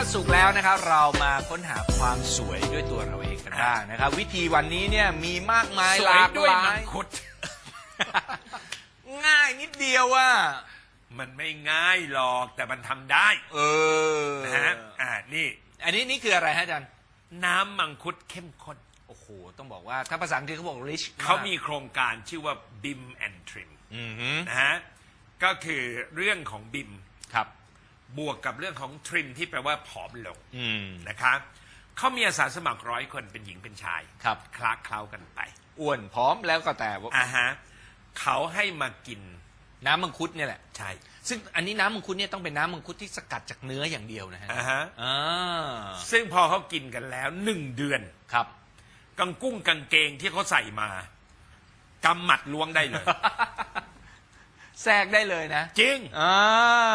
อสุกแล้วนะครับ เรามาค้นหาความสวยด้วยตัวเราเองกันบ้างนะครับ วิธีวันนี้เนี่ยมีมากมายสหวยลากด้วยหมัลางยคุด ง่ายนิดเดียวว่ามันไม่ง่ายหรอกแต่มันทำได้ เออนะฮะอ่านี่ อันนี้นี่คืออะไรฮะอาจารย์น้ำมังคุดเข้มข้นโอ้โห ต้องบอกว่าถ้าภาษาอังกฤษเขาบอก rich กเขามีโครงการชื่อว่า BIM and Trim อือฮึนะฮะก็คือเรื่องของ BIM ครั บบวกกับเรื่องของ Trim ที่แปลว่าผอมลงอืมนะครับเขามีอาสาสมัครร้อยคนเป็นหญิงเป็นชายครับ คลาเคล้ากันไปอ้วนพร้อมแล้วก็แต่ว่าอ่าฮะเขาให้มากินน้ำมังคุดเนี่ยแหละ ใช่ ซึ่งอันนี้น้ำมังคุดเนี่ยต้องเป็นน้ำมังคุดที่สกัดจากเนื้ออย่างเดียวนะฮะอ่าฮะอ่าซึ่งพอเขากินกันแล้วหนึ่งเดือนครับกางกุ้งกางเกงที่เขาใส่มากำหมัดล้วงได้เลย แทรกได้เลยนะจริงอ่า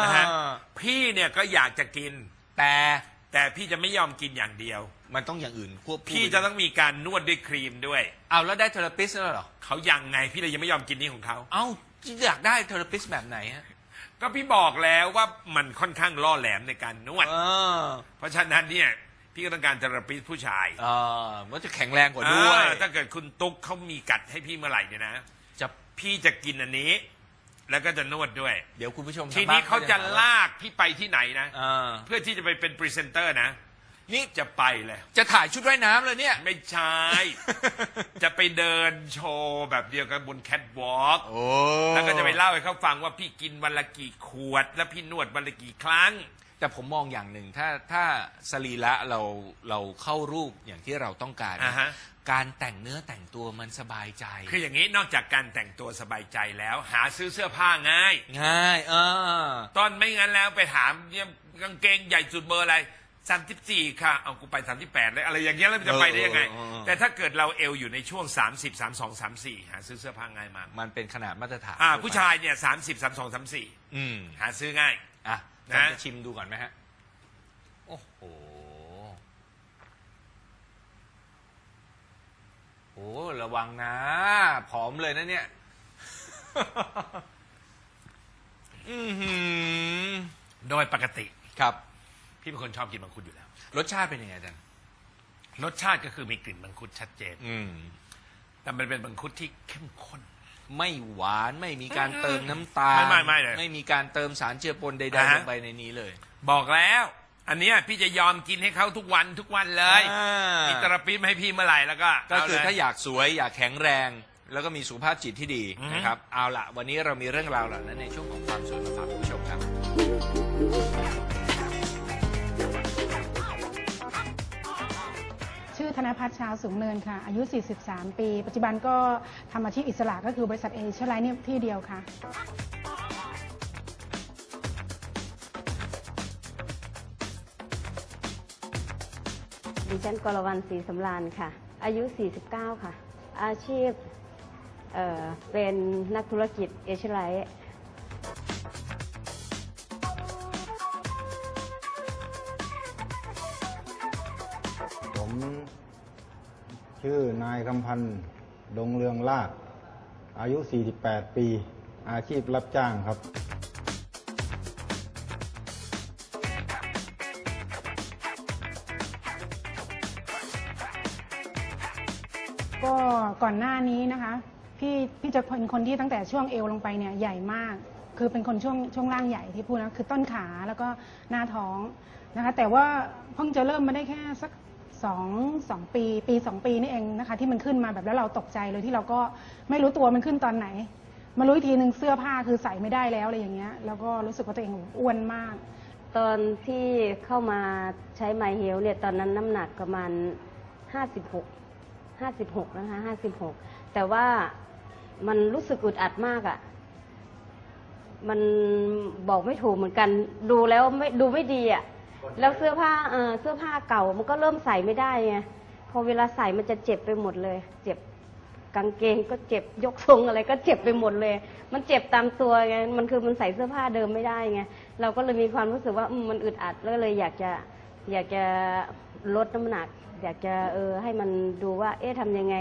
นะฮะพี่เนี่ยก็อยากจะกิน แต่แต่พี่จะไม่ยอมกินอย่างเดียว มันต้องอย่างอื่นควบคู่พี่จะต้องมีการนวดด้วยครีมด้วย เอาแล้วได้เทอราปิสแล้วเหรอเขายังไงพี่เลยยังไม่ยอมกินนี่ของเขาเอ้าอยากได้เทอราปิสแบบไหนฮะก็พี่บอกแล้วว่ามันค่อนข้างล่อแหลมในการนวดเออเพราะฉะนั้นเนี่ยพี่ก็ต้องการเทอราปิสผู้ชายเออมันจะแข็งแรงกว่าด้วยอ่าถ้าเกิดคุณตุ๊กเขามีกัดให้พี่เมื่อไหร่เนี่ยนะจะพี่จะกินอันนี้ แล้วก็จะนวดด้วย เดี๋ยวคุณผู้ชมทีทงบ้นี้เขาจะหว่ลากพี่ไปที่ไหนนะ เออเพื่อที่จะไปเป็นพรีเซนเตอร์นะ นี่จะไปเลยจะถ่ายชุดว่ายน้ำเลยเนี่ย ไม่ใช่ จะไปเดินโชว์แบบเดียวกันบนแคทวอล์กโอ้แล้วก็จะไปเล่าให้เขาฟังว่าพี่กินวันละกี่ขวด แล้วพี่นวดวันละกี่ครั้ง แต่ผมมองอย่างหนึ่งถ้าถ้าสรีระเราเราเข้ารูปอย่างที่เราต้องการ อ่าฮะ การแต่งเนื้อแต่งตัวมันสบายใจ คืออย่างนี้นอกจากการแต่งตัวสบายใจแล้ว หาซื้อเสื้อผ้าง่าย ง่าย เออ ตอนไม่งั้นแล้วไปถามเนี่ยกางเกงใหญ่สุดเบอร์อะไรสามสิบสี่ค่ะ เอากูไปสามสิบแปดเลยอะไรอย่างเงี้ยแล้วมันจะไปได้ยังไง เออเออเออ แต่ถ้าเกิดเราเอวอยู่ในช่วงสามสิบสามสองสามสี่หาซื้อเสื้อผ้าง่ายมากมันเป็นขนาดมาตรฐานอ่า ผู้ชายเนี่ยสามสิบสามสองสามสี่อืมหาซื้อง่าย อะ นะจะจะชิมดูก่อนไหมฮะ โอ้โห โอ้ระวังนะ ผอมเลยนะเนี่ย อือหือโดยปกติ ครับ พี่เป็นคนชอบกินมังคุดอยู่แล้ว รสชาติเป็นยังไงอาจันรสชาติก็คือมีกลิ่นมังคุดชัดเจน อืมแต่มันเป็นมังคุดที่เข้มข้น ไม่หวานไม่มีการเติมน้ำตาลไม่ไม่ไม่เลย ไม่มีการเติมสารเจือปนใดอ่าๆฮะลงไปในนี้เลย บอกแล้ว อันเนี้ยพี่จะยอมกินให้เขาทุกวันทุกวันเลยอ่ามีตราปีมาให้พี่เมื่อไหร่แล้วก็ก็คือเเลย ถ้าอยากสวยอยากแข็งแรง แล้วก็มีสุขภาพจิตที่ดีอือฮึนะครับ เอาละวันนี้เรามีเรื่องราวเหล่านั้นในช่วงของความสวยมาฝากคุณผู้ชมครับชื่อ ธนพัฒน์ชาวสูงเนินค่ะ อายุ 43 ปี ปัจจุบันก็ทำอาชีพอิสระก็คือบริษัทเอเชียไลน์เนี่ยที่เดียวค่ะ ดิฉันกรวรรณศรีสำราญค่ะ อายุ 49 ค่ะ อาชีพเเป็นนักธุรกิจเอเชียไลท์ายคำพันธ์ดงเรืองลาดอายุ 48 ปี อาชีพรับจ้างครับ ก็ก่อนหน้านี้นะคะ พี่พี่จะเป็นคนที่ตั้งแต่ช่วงเอวลงไปเนี่ยใหญ่มาก คือเป็นคนช่วงช่วงล่างใหญ่ที่พูดนะคือต้นขาแล้วก็หน้าท้องนะคะ แต่ว่าเพิ่งจะเริ่มมาได้แค่สัก สองสองปี ปีสองปีนี่เองนะคะ ที่มันขึ้นมาแบบแล้วเราตกใจเลยที่เราก็ไม่รู้ตัวมันขึ้นตอนไหน มารู้อีกทีหนึ่งเสื้อผ้าคือใส่ไม่ได้แล้วอะไรอย่างเงี้ย แล้วก็รู้สึกว่าตัวเองอ้วนมาก ตอนที่เข้ามาใช้ไมเฮลเนี่ยตอนนั้นน้ำหนักประมาณ56 56นะคะ56แต่ว่ามันรู้สึกอึดอัดมากอะ่ะมันบอกไม่ถูกเหมือนกัน ดูแล้วไม่ดูไม่ดีอะ่ะ แล้วเสื้อผ้าเออเสื้อผ้าเก่ามันก็เริ่มใส่ไม่ได้ไงพอเวลาใส่มันจะเจ็บไปหมดเลย เจ็บกางเกงก็เจ็บยกทรงอะไรก็เจ็บไปหมดเลย มันเจ็บตามตัวไงมันคือมันใส่เสื้อผ้าเดิมไม่ได้ไงเราก็เลยมีความรู้สึกว่าอืมมันอึดอัดแล้วก็เลยอยากจะอยากจะลดน้ำหนัก อยากจะเออให้มันดูว่า เอ๊ะทำยังไง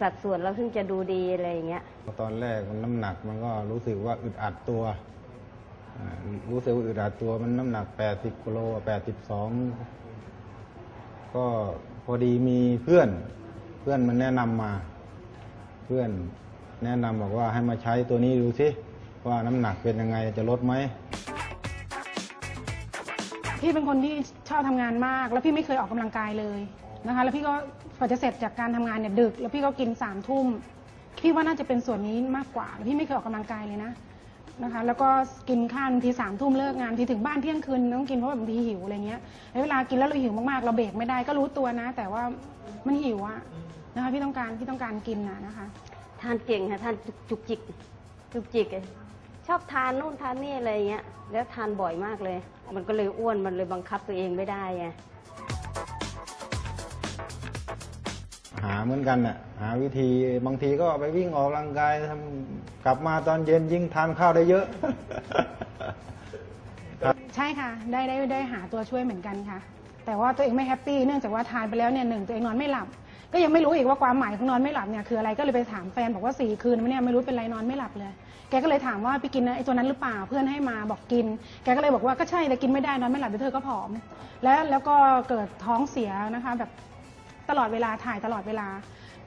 สัดส่วนเราถึงจะดูดีอะไรอย่างเงี้ย ตอนแรกน้ำหนักมันก็รู้สึกว่าอึดอัดตัวอ่า รู้สึกว่าอึดอัดตัวมันน้ำหนักแปดสิบกิโลแปดสิบสองก็พอดีมีเพื่อน เพื่อนมันแนะนำมา เพื่อนแนะนำบอกว่าให้มาใช้ตัวนี้ดูสิว่าน้ำหนักเป็นยังไงจะลดไหมพี่เป็นคนที่ชอบทำงานมาก แล้วพี่ไม่เคยออกกำลังกายเลยนะคะ แล้วพี่ก็พอจะเสร็จจากการทำงานเนี่ยดึก แล้วพี่ก็กินสามทุ่มพี่ว่าน่าจะเป็นส่วนนี้มากกว่าแล้วพี่ไม่เคยออกกำลังกายเลยนะ นะคะ แล้วก็กินข้าวบางทีสามทุ่มเลิกงานทีถึงบ้านเที่ยงคืนต้องกินเพราะว่าบางทีหิวอะไรเงี้ยแล้วเวลากินแล้วเราหิวมากๆเราเบรกไม่ได้ก็รู้ตัวนะ แต่ว่ามันหิวอะนะคะพี่ต้องการพี่ต้องการกินนะนะคะ ทานเก่งค่ะทานจุกจิกจุกจิกอะชอบทานนู่นทานนี่อะไรเงี้ย แล้วทานบ่อยมากเลย มันก็เลยอ้วนมันเลยบังคับตัวเองไม่ได้ไง เหมือนกันน่ะหาวิธีบางทีก็ไปวิ่งออกกำลังกายทำกลับมาตอนเย็นยิ่งทานข้าวได้เยอะ ใช่ค่ะ ได้ได้ได้หาตัวช่วยเหมือนกันค่ะ แต่ว่าตัวเองไม่แฮปปี้เนื่องจากว่าทานไปแล้วเนี่ยหนึ่งตัวเองนอนไม่หลับ ก็ยังไม่รู้อีกว่าความหมายของนอนไม่หลับเนี่ยคืออะไรก็เลยไปถามแฟนบอกว่าสี่คืนมาเนี่ยไม่รู้เป็นไรนอนไม่หลับเลย แกก็เลยถามว่าไปกินไอ้ตัวนั้นหรือเปล่าเพื่อนให้มาบอกกิน แกก็เลยบอกว่าก็ใช่แต่กินไม่ได้นอนไม่หลับเดี๋ยวเธอก็ผอม แล้วแล้วก็เกิดท้องเสียนะคะแบบ ตลอดเวลาถ่ายตลอดเวลา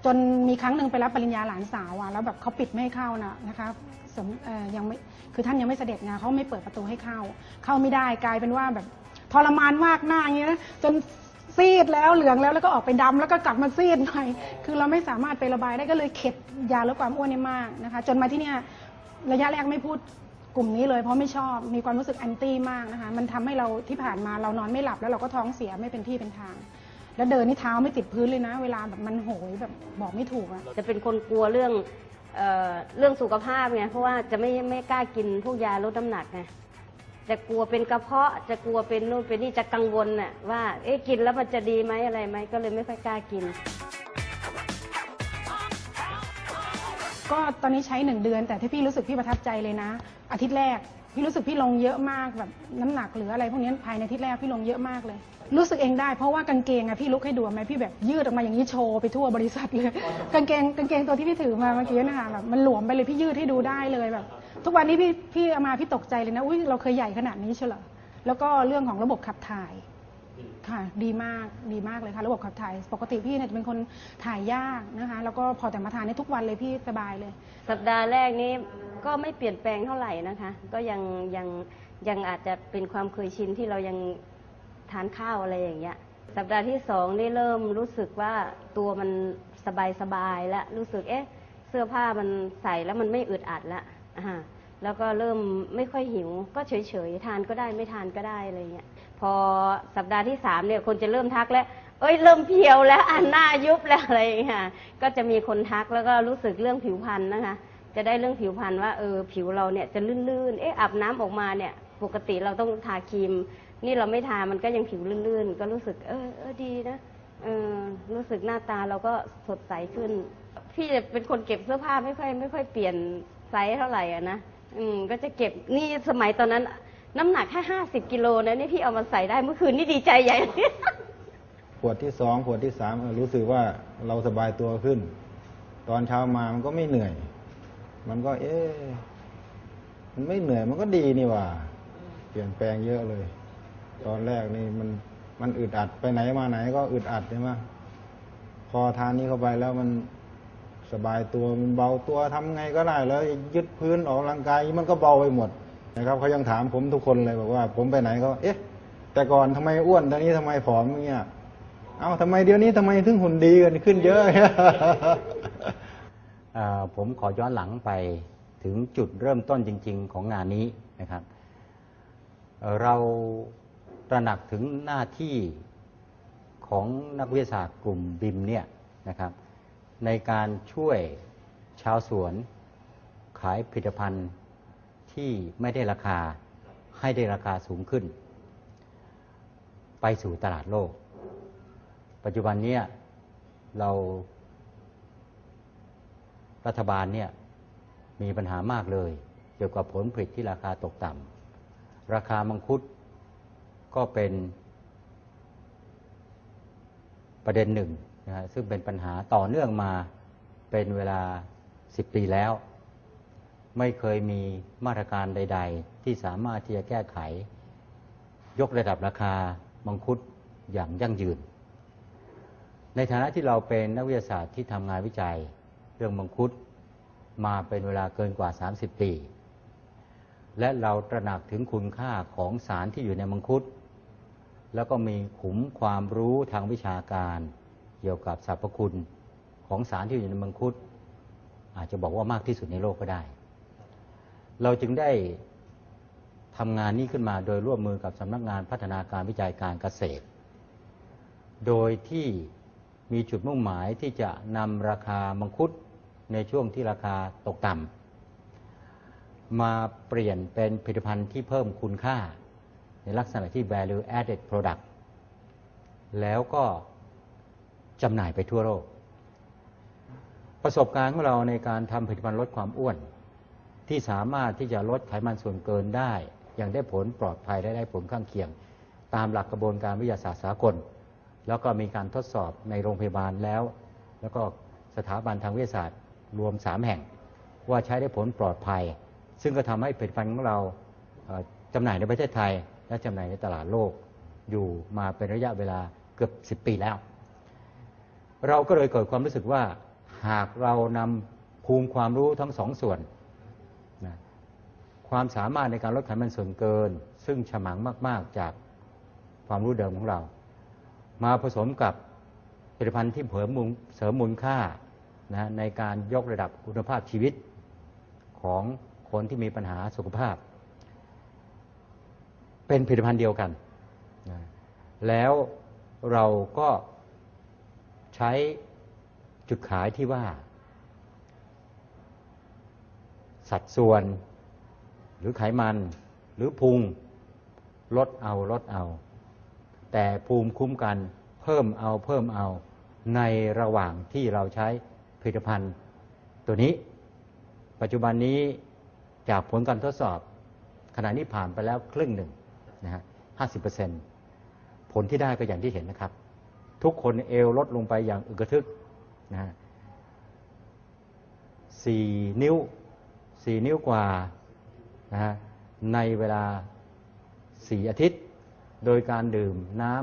จนมีครั้งหนึ่งไปรับปริญญาหลานสาวอะแล้วแบบเขาปิดไม่ให้เข้านะนะคะสมเอ่อยังไม่คือท่านยังไม่เสด็จไงเขาไม่เปิดประตูให้เข้า เข้าไม่ได้กลายเป็นว่าแบบทรมานมากหน้าอย่างเงี้ยนะจนซีดแล้วเหลืองแล้วแล้วก็ออกไปดำแล้วก็กลับมาซีดหน่อยคือเราไม่สามารถไประบายได้ก็เลยเข็ดยาลดความอ้วนนี่มากนะคะ จนมาที่เนี่ยระยะแรกไม่พูดกลุ่มนี้เลยเพราะไม่ชอบมีความรู้สึกแอนตี้มากนะคะ มันทำให้เราที่ผ่านมาเรานอนไม่หลับแล้วเราก็ท้องเสียไม่เป็นที่เป็นทาง แล้วเดินนี่เท้าไม่ติดพื้นเลยนะ เวลาแบบมันโหยแบบบอกไม่ถูกอะจะเป็นคนกลัวเรื่องเอ่อเรื่องสุขภาพไงเพราะว่าจะไม่ไม่กล้ากินพวกยาลดน้ำหนักไงจะกลัวเป็นกระเพาะจะกลัวเป็นนู่นเป็นนี่จะกังวลน่ะว่าเอ๊ะกินแล้วมันจะดีไหมอะไรไหมก็เลยไม่ค่อยกล้ากิน ก็ตอนนี้ใช้หนึ่งเดือน แต่ที่พี่รู้สึกพี่ประทับใจเลยนะ อาทิตย์แรก พี่รู้สึกพี่ลงเยอะมากแบบน้ำหนักหรืออะไรพวกนี้ภายในอาทิตย์แรกพี่ลงเยอะมากเลย รู้สึกเองได้เพราะว่ากางเกงอะพี่ลุกให้ดูไหมพี่แบบยืดออกมาอย่างนี้โชว์ไปทั่วบริษัทเลย กางเกงกางเกงตัวที่พี่ถือมาเมื่อกี้นะคะแบบมันหลวมไปเลยพี่ยืดให้ดูได้เลยแบบ ทุกวันนี้พี่พี่เอามาพี่ตกใจเลยนะอุ้ยเราเคยใหญ่ขนาดนี้เชียวเหรอแล้วก็เรื่องของระบบขับถ่ายค่ะดีมากดีมากเลยค่ะระบบขับถ่าย ปกติพี่เนี่ยจะเป็นคนถ่ายยากนะคะ แล้วก็พอแต่มาทานได้ทุกวันเลยพี่สบายเลย สัปดาห์แรกนี้ก็ไม่เปลี่ยนแปลงเท่าไหร่นะคะ ก็ยังยังยังอาจจะเป็นความเคยชินที่เรายัง ทานข้าวอะไรอย่างเงี้ย สัปดาห์ที่สองนี่เริ่มรู้สึกว่าตัวมันสบายสบายแล้วรู้สึกเอ๊ะ เสื้อผ้ามันใส่แล้วมันไม่อึดอัดละอ่าแล้วก็เริ่มไม่ค่อยหิว ก็เฉยๆทานก็ได้ไม่ทานก็ได้อะไรเงี้ยพอสัปดาห์ที่สามเนี่ยคนจะเริ่มทักแล้วเอ้ยเริ่มเพียวแล้วอันหน้ายุบแล้วอะไรอย่างเงี้ยก็จะมีคนทักแล้วก็รู้สึกเรื่องผิวพรรณนะคะจะได้เรื่องผิวพรรณว่าเออผิวเราเนี่ยจะลื่นๆ เอ๊ะอาบน้ำออกมาเนี่ย ปกติเราต้องทาครีม นี่เราไม่ทามันก็ยังผิวลื่นๆ ก็รู้สึก เออเออดีนะเออรู้สึกหน้าตาเราก็สดใสขึ้น พี่จะเป็นคนเก็บเสื้อผ้าไม่ค่อยไม่ค่อยเปลี่ยนไซส์เท่าไหร่อะนะอืมก็จะเก็บนี่สมัยตอนนั้น น้ำหนักแค่ห้าสิบกิโลนะนี่พี่เอามาใส่ได้เมื่อคืนนี่ดีใจใหญ่ ขวดที่สองขวดที่สามเออรู้สึกว่าเราสบายตัวขึ้น ตอนเช้ามามันก็ไม่เหนื่อย มันก็ เอ๊ะมันไม่เหนื่อยมันก็ดีนี่หว่า เปลี่ยนแปลงเยอะเลย ตอนแรกนี่มันมันอึดอัดไปไหนมาไหนก็อึดอัดใช่ไหมพอทานนี้เข้าไปแล้วมันสบายตัวมันเบาตัวทำไงก็ได้แล้วยึดพื้นออกกำลังกายมันก็เบาไปหมดนะครับเขายังถามผมทุกคนเลยบอกว่า ผมไปไหนก็เอ๊ะ แต่ก่อนทำไมอ้วนตอนนี้ทำไมผอมเงี้ยเอ้าทำไมเดี๋ยวนี้ทำไมถึงหุ่นดีกันขึ้นเยอะเอ่อผมขอย้อนหลังไปถึงจุดเริ่มต้นจริง ๆ ของงานนี้นะครับ เรา ตระหนักถึงหน้าที่ของนักวิทยาศาสตร์กลุ่มบิมเนี่ยนะครับ ในการช่วยชาวสวนขายผลิตภัณฑ์ที่ไม่ได้ราคาให้ได้ราคาสูงขึ้น ไปสู่ตลาดโลก ปัจจุบันเนี้เรารัฐบาลเนี่ยมีปัญหามากเลย เกี่ยวกับผลผลิตที่ราคาตกต่ำราคามังคุด ก็เป็นประเด็นหนึ่งนะฮะซึ่งเป็นปัญหาต่อเนื่องมาเป็นเวลา10ปีแล้ว ไม่เคยมีมาตรการใด ๆ ที่สามารถที่จะแก้ไข ยกระดับราคามังคุดอย่างยั่งยืน ในฐานะที่เราเป็นนักวิทยาศาสตร์ที่ทำงานวิจัย เรื่องมังคุดมาเป็นเวลาเกินกว่า 30 ปี และเราตระหนักถึงคุณค่าของสารที่อยู่ในมังคุด แล้วก็มีขุมความรู้ทางวิชาการเกี่ยวกับสรรพคุณของสารที่อยู่ในมังคุด อาจจะบอกว่ามากที่สุดในโลกก็ได้ เราจึงได้ทำงานนี้ขึ้นมาโดยร่วมมือกับสำนักงานพัฒนาการวิจัยการเกษตร โดยที่มีจุดมุ่งหมายที่จะนำราคามังคุดในช่วงที่ราคาตกต่ำมาเปลี่ยนเป็นผลิตภัณฑ์ที่เพิ่มคุณค่า ในลักษณะที่ value added product แล้วก็จำหน่ายไปทั่วโลก ประสบการณ์ของเราในการทำผลิตภัณฑ์ลดความอ้วน ที่สามารถที่จะลดไขมันส่วนเกินได้ อย่างได้ผลปลอดภัยและได้ผลข้างเคียง ตามหลักกระบวนการวิทยาศาสตร์สากล แล้วก็มีการทดสอบในโรงพยาบาลแล้ว แล้วก็สถาบันทางวิทยาศาสตร์รวม 3 แห่ง ว่าใช้ได้ผลปลอดภัย ซึ่งก็ทำให้ผลิตภัณฑ์ของเราจำหน่ายในประเทศไทย และจำหน่ายในตลาดโลกอยู่มาเป็นระยะเวลาเกือบ 10 ปีแล้ว เราก็เลยเกิดความรู้สึกว่าหากเรานำภูมิความรู้ทั้งสองส่วนนะความสามารถในการลดไขมันส่วนเกิน ซึ่งฉมังมาก ๆ จากความรู้เดิมของเรา มาผสมกับผลิตภัณฑ์ที่เพิ่มมูลเสริมมูลค่านะในการยกระดับคุณภาพชีวิตของคนที่มีปัญหาสุขภาพ เป็นผลิตภัณฑ์เดียวกัน แล้วเราก็ใช้จุดขายที่ว่า สัดส่วน หรือไขมันหรือพุงลดเอาลดเอา แต่ภูมิคุ้มกันเพิ่มเอาเพิ่มเอาในระหว่างที่เราใช้ผลิตภัณฑ์ตัวนี้ ปัจจุบันนี้จากผลการทดสอบ ขณะนี้ผ่านไปแล้วครึ่งหนึ่ง นะฮะห้าสิบเปอร์เซ็นผลที่ได้ก็อย่างที่เห็นนะครับ ทุกคนเอวลดลงไปอย่างอึกระทึกนะฮะสี่นิ้วสี่นิ้วกว่านะฮะในเวลาสี่อาทิตย์ โดยการดื่มน้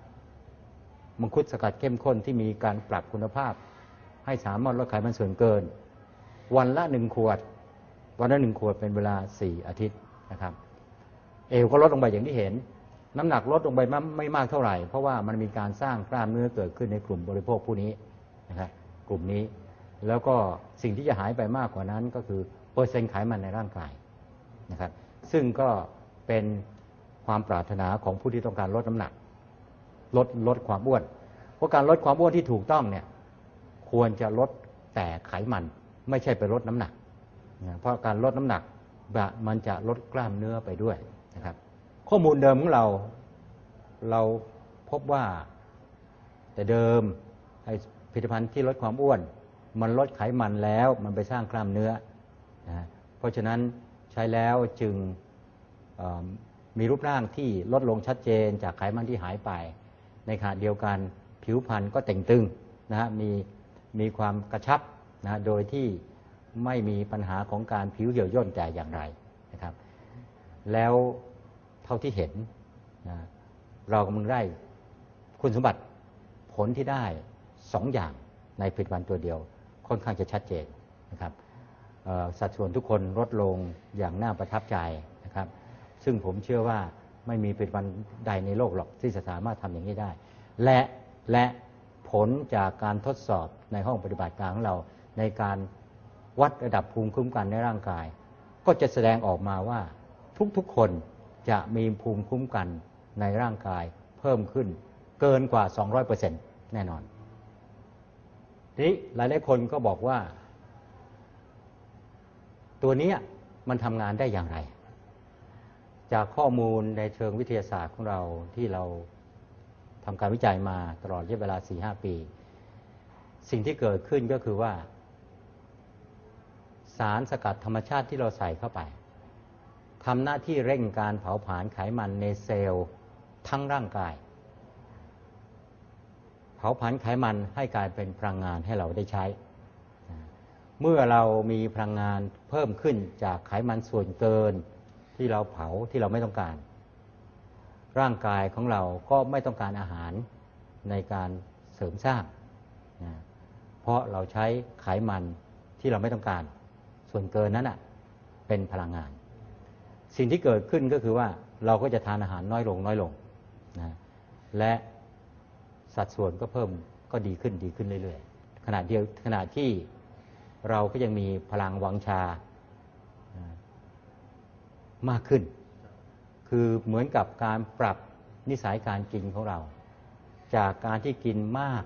ำมังคุดสกัดเข้มข้นที่มีการปรับคุณภาพ ให้สามารถลดไขมันส่วนเกิน วันละหนึ่งขวด วันละหนึ่งขวดเป็นเวลาสี่อาทิตย์นะครับ เอวก็ลดลงไปอย่างที่เห็น น้ำหนักลดลงไปไม่ไมมากเท่าไหร่ เพราะว่ามันมีการสร้างกล้ามเนื้อเกิดขึ้นในกลุ่มบริโภคผู้นี้นะครับกลุ่มนี้ แล้วก็สิ่งที่จะหายไปมากกว่านั้นก็คือเปอร์เซ็นต์ไขมันในร่างกายนะครับซึ่งก็เป็นความปรารถนาของผู้ที่ต้องการลดน้ำหนัก ลดลดความอ้วน เพราะการลดความอ้วนที่ถูกต้องเนี่ยควรจะลดแต่ไขมัน ไม่ใช่ไปลดน้ำหนักนะเพราะการลดน้ำหนักมันจะลดกล้ามเนื้อไปด้วย นะครับ ข้อมูลเดิมของเรา เราพบว่าแต่เดิมไอ้ผลิตภัณฑ์ที่ลดความอ้วน มันลดไขมันแล้วมันไปสร้างกล้ามเนื้อนะเพราะฉะนั้นใช้แล้วจึงมีรูปร่างที่ลดลงชัดเจนจากไขมันที่หายไป ในขณะเดียวกันผิวพรรณก็แต่งตึงนะฮะมีมีความกระชับนะโดยที่ไม่มีปัญหาของการผิวเหี่ยวย่นแต่อย่างไร แล้วเท่าที่เห็นนะเรากำลังได้คุณสมบัติผลที่ได้สองอย่างในผลิตภัณฑ์ตัวเดียว ค่อนข้างจะชัดเจนนะครับสัดส่วนทุกคนลดลงอย่างน่าประทับใจนะครับ ซึ่งผมเชื่อว่าไม่มีผลิตภัณฑ์ใดในโลกหรอกที่จะสามารถทำอย่างนี้ได้ และและผลจากการทดสอบในห้องปฏิบัติการของเราในการวัดระดับภูมิคุ้มกันในร่างกาย ก็จะแสดงออกมาว่า ทุกๆคนจะมีภูมิคุ้มกันในร่างกายเพิ่มขึ้นเกินกว่า 200%แน่นอนทีนี้หลายๆคนก็บอกว่า ตัวนี้มันทำงานได้อย่างไร จากข้อมูลในเชิงวิทยาศาสตร์ของเราที่เราทำการวิจัยมาตลอดระยะเวลา 4-5 ปี สิ่งที่เกิดขึ้นก็คือว่า สารสกัดธรรมชาติที่เราใส่เข้าไป ทำหน้าที่เร่งการเผาผลาญไขมันในเซลล์ทั้งร่างกาย เผาผลาญไขมันให้กลายเป็นพลังงานให้เราได้ใช้ เมื่อเรามีพลังงานเพิ่มขึ้นจากไขมันส่วนเกินที่เราเผาที่เราไม่ต้องการ ร่างกายของเราก็ไม่ต้องการอาหารในการเสริมสร้างนะเพราะเราใช้ไขมันที่เราไม่ต้องการ ส่วนเกินนั้นอะเป็นพลังงาน สิ่งที่เกิดขึ้นก็คือว่าเราก็จะทานอาหารน้อยลงน้อยลงนะและสัดส่วนก็เพิ่มก็ดีขึ้นดีขึ้นเรื่อยๆขณะเดียวขณะที่เราก็ยังมีพลังวังชามากขึ้น คือเหมือนกับการปรับนิสัยการกินของเรา จากการที่กินมาก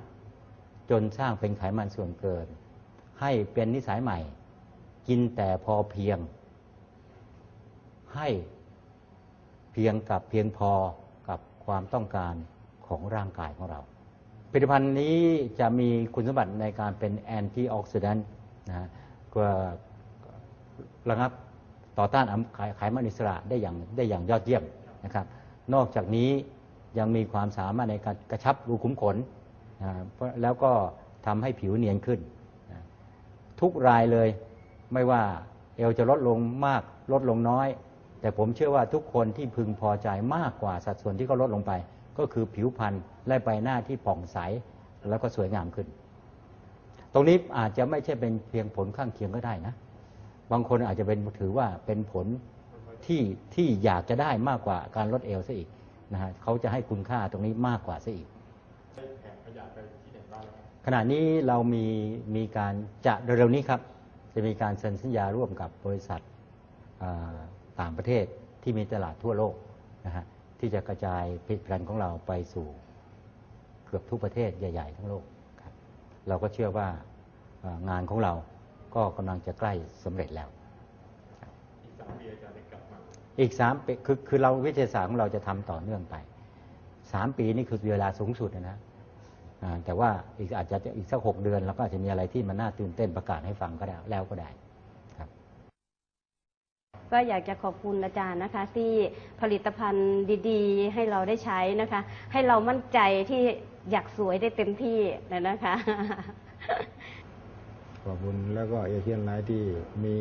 จนสร้างเป็นไขมันส่วนเกิน ให้เป็นนิสัยใหม่ กินแต่พอเพียง ให้เพียงกับเพียงพอกับความต้องการของร่างกายของเรา ผลิตภัณฑ์นี้จะมีคุณสมบัติในการเป็นแอนตี้ออกซิแดนต์นะก็ระงับต่อต้านไขขมันอิสระได้อย่างได้อย่างยอดเยี่ยมนะครับนอกจากนี้ยังมีความสามารถในการกระชับรูขุมขนนะแล้วก็ทำให้ผิวเนียนขึ้นนะทุกรายเลยไม่ว่าเอวจะลดลงมากลดลงน้อย แต่ผมเชื่อว่าทุกคนที่พึงพอใจมากกว่าสัดส่วนที่เขาลดลงไป ก็คือผิวพรรณและใบหน้าที่ผ่องใสแล้วก็สวยงามขึ้น ตรงนี้อาจจะไม่ใช่เป็นเพียงผลข้างเคียงก็ได้นะ บางคนอาจจะเป็นถือว่าเป็นผลที่ที่อยากจะได้มากกว่าการลดเอวซะอีกนะฮะเขาจะให้คุณค่าตรงนี้มากกว่าซะอีกขณะนี้เรามีมีการจะเร็วๆนี้ครับ จะมีการเซ็นสัญญาร่วมกับบริษัทอ่า ต่างประเทศที่มีตลาดทั่วโลกนะฮะที่จะกระจายผลิตภัณฑ์ของเราไปสู่เกือบทุกประเทศใหญ่ ๆ ทั้งโลกครับเราก็เชื่อว่างานของเราก็กำลังจะใกล้สำเร็จแล้ว อีกสามปีอาจารย์กลับอคือเราวิทยาศาสตร์ของเราจะทำต่อเนื่องไปสามปีนี่คือเวลาสูงสุดนะนะแต่ว่าอีกอาจจะอีกสักหกเดือนเราก็อาจจะมีอะไรที่มันน่าตื่นเต้นประกาศให้ฟังก็ได้แล้วก็ได้ ก็อยากจะขอบคุณอาจารย์นะคะ ที่ผลิตภัณฑ์ดีๆ ให้เราได้ใช้นะคะ ให้เรามั่นใจที่อยากสวยได้เต็มที่เลยนะคะ ขอบคุณแล้วก็เอเชียนไลท์ที่มี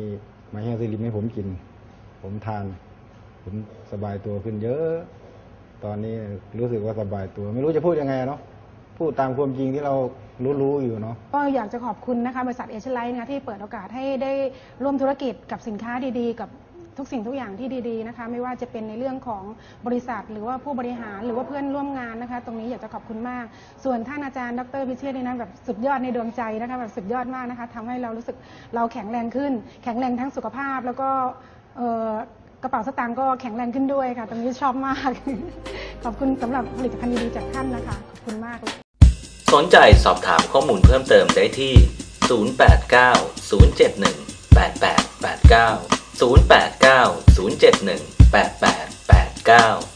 มาแห้งซิลิมให้ผมกิน ผมทาน ผมสบายตัวขึ้นเยอะ ตอนนี้รู้สึกว่าสบายตัว ไม่รู้จะพูดยังไงเนาะพูดตามความจริงที่เรารู้ๆอยู่เนาะก็อยากจะขอบคุณนะคะบริษัทเอเชียไลท์นะคะที่เปิดโอกาสให้ได้ร่วมธุรกิจกับสินค้าดีๆ กับ ทุกสิ่งทุกอย่างที่ดีๆนะคะไม่ว่าจะเป็นในเรื่องของบริษัท หรือว่าผู้บริหารหรือว่าเพื่อนร่วมงานนะคะ ตรงนี้อยากจะขอบคุณมาก ส่วนท่านอาจารย์ดรพิเชษนี่นะแบบสุดยอดในดวงใจนะคะแบบสุดยอดมากนะคะทำให้เรารู้สึกเราแข็งแรงขึ้น แข็งแรงทั้งสุขภาพแล้วก็กระเป๋าสตางค์ก็แข็งแรงขึ้นด้วยค่ะ ตรงนี้ชอบมาก ขอบคุณสำหรับผลิตภัณฑ์ดีๆจากท่านนะคะ ขอบคุณมากเลยสนใจสอบถามข้อมูลเพิ่มเติมได้ที่ 089 071 8889 089 071 8889